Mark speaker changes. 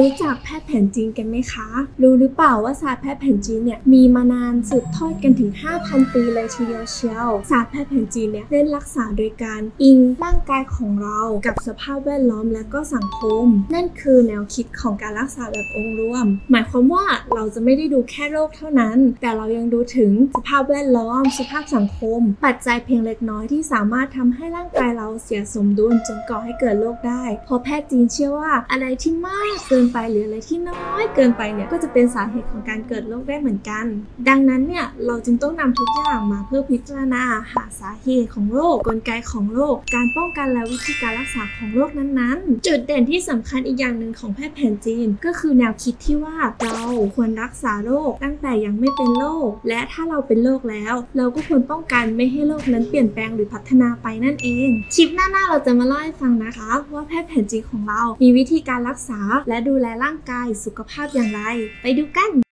Speaker 1: รู้จักแพทย์แผนจีนกันไหมคะ รู้หรือเปล่าว่าศาสตร์แพทย์แผนจีนเนี่ยมีมานานสืบทอดกันถึง 5,000 ปีเลยทีเดียวเชียว ศาสตร์แพทย์แผนจีนเนี่ยเน้นรักษาโดยการอิงร่างกายของเรากับสภาพแวดล้อมและก็สังคม นั่นคือแนวคิดของการรักษาแบบองค์รวม หมายความว่าเราจะไม่ได้ดูแค่โรคเท่านั้น แต่เรายังดูถึงสภาพแวดล้อม สภาพสังคม ปัจจัยเพียงเล็กน้อยที่สามารถทำให้ร่างกายเราเสียสมดุลจนก่อให้เกิดโรคได้ เพราะแพทย์จีนเชื่อว่าอะไรที่มากเกินไปหรืออะไรที่น้อยเกินไปเนี่ยก็จะเป็นสาเหตุของการเกิดโรคได้เหมือนกัน ดังนั้นเนี่ยเราจึงต้องนำทุกอย่างมาเพื่อพิจารณาหาสาเหตุของโรคกลไกของโรค การป้องกันและวิธีการรักษาของโรคนั้นๆ จุดเด่นที่สำคัญอีกอย่างหนึ่งของแพทย์แผนจีน ก็คือแนวคิดที่ว่าเราควรรักษาโรคตั้งแต่ยังไม่เป็นโรคและถ้าเราเป็นโรคแล้ว เราก็ควรป้องกันไม่ให้โรคนั้นเปลี่ยนแปลงหรือพัฒนาไปนั่นเองชิปหน้าๆเราจะมาเล่าให้ฟังนะคะ ว่าแพทย์แผนจีนของเรา มีวิธีการรักษาและดูดูแลร่างกายสุขภาพอย่างไร ไปดูกัน